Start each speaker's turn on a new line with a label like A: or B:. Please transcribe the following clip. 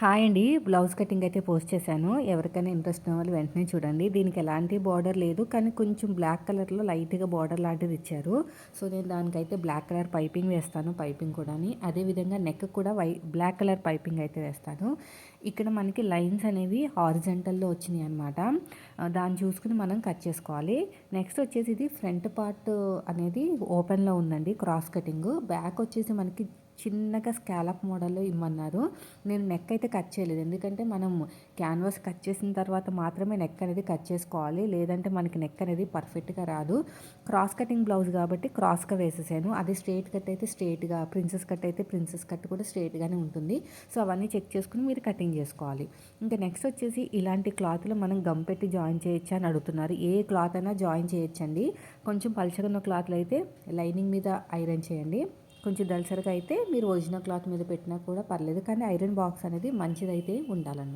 A: Hi అండి. Blouse cutting అయితే post చేశాను. ఎవరికైనా ఇంట్రెస్ట్ ఉన్న వాళ్ళు వెంటనే చూడండి. దీనికి ఎలాంటి బార్డర్ లేదు. కానీ కొంచెం బ్లాక్ కలర్లో లైట్గా బార్డర్ లాంటిది ఇచ్చారు. సో నేను దానికైతే బ్లాక్ కలర్ పైపింగ్ వేస్తాను. పైపింగ్ కూడా అదేవిధంగా నెక్ కూడా వై బ్లాక్ కలర్ పైపింగ్ అయితే వేస్తాను. ఇక్కడ మనకి లైన్స్ అనేవి హారిజెంటల్లో వచ్చినాయి అనమాట దాన్ని చూసుకుని మనం కట్ చేసుకోవాలి. నెక్స్ట్ వచ్చేసి ఇది ఫ్రంట్ పార్ట్ అనేది ఓపెన్లో ఉందండి. Cross cutting. బ్యాక్ వచ్చేసి మనకి చిన్నగా స్కాలప్ మోడల్లో ఇమ్మన్నారు. నేను నెక్ అయితే కట్ చేయలేదు. ఎందుకంటే మనం క్యాన్వాస్ కట్ చేసిన తర్వాత మాత్రమే నెక్ అనేది కట్ చేసుకోవాలి. లేదంటే మనకి నెక్ అనేది పర్ఫెక్ట్గా రాదు. క్రాస్ కటింగ్ బ్లౌజ్ కాబట్టి క్రాస్గా వేసేసాను. అది స్ట్రేట్ కట్ అయితే స్ట్రేట్గా ప్రిన్సెస్ కట్ అయితే ప్రిన్సెస్ కట్ కూడా స్ట్రేట్గానే ఉంటుంది. సో అవన్నీ చెక్ చేసుకుని మీరు కటింగ్ చేసుకోవాలి. ఇంకా నెక్స్ట్ వచ్చేసి ఇలాంటి క్లాత్లో మనం గమ్ పెట్టి జాయిన్ చేయొచ్చా అని అడుగుతున్నారు. ఏ క్లాత్ అయినా జాయిన్ చేయొచ్చండి. కొంచెం పలుచగున్న క్లాత్లు అయితే లైనింగ్ మీద ఐరన్ చేయండి. కొంచెం దలసరిగా అయితే మీరు ఒరిజినల్ క్లాత్ మీద పెట్టినా కూడా పర్లేదు. కానీ ఐరన్ బాక్స్ అనేది మంచిదైతే ఉండాలన్నమాట.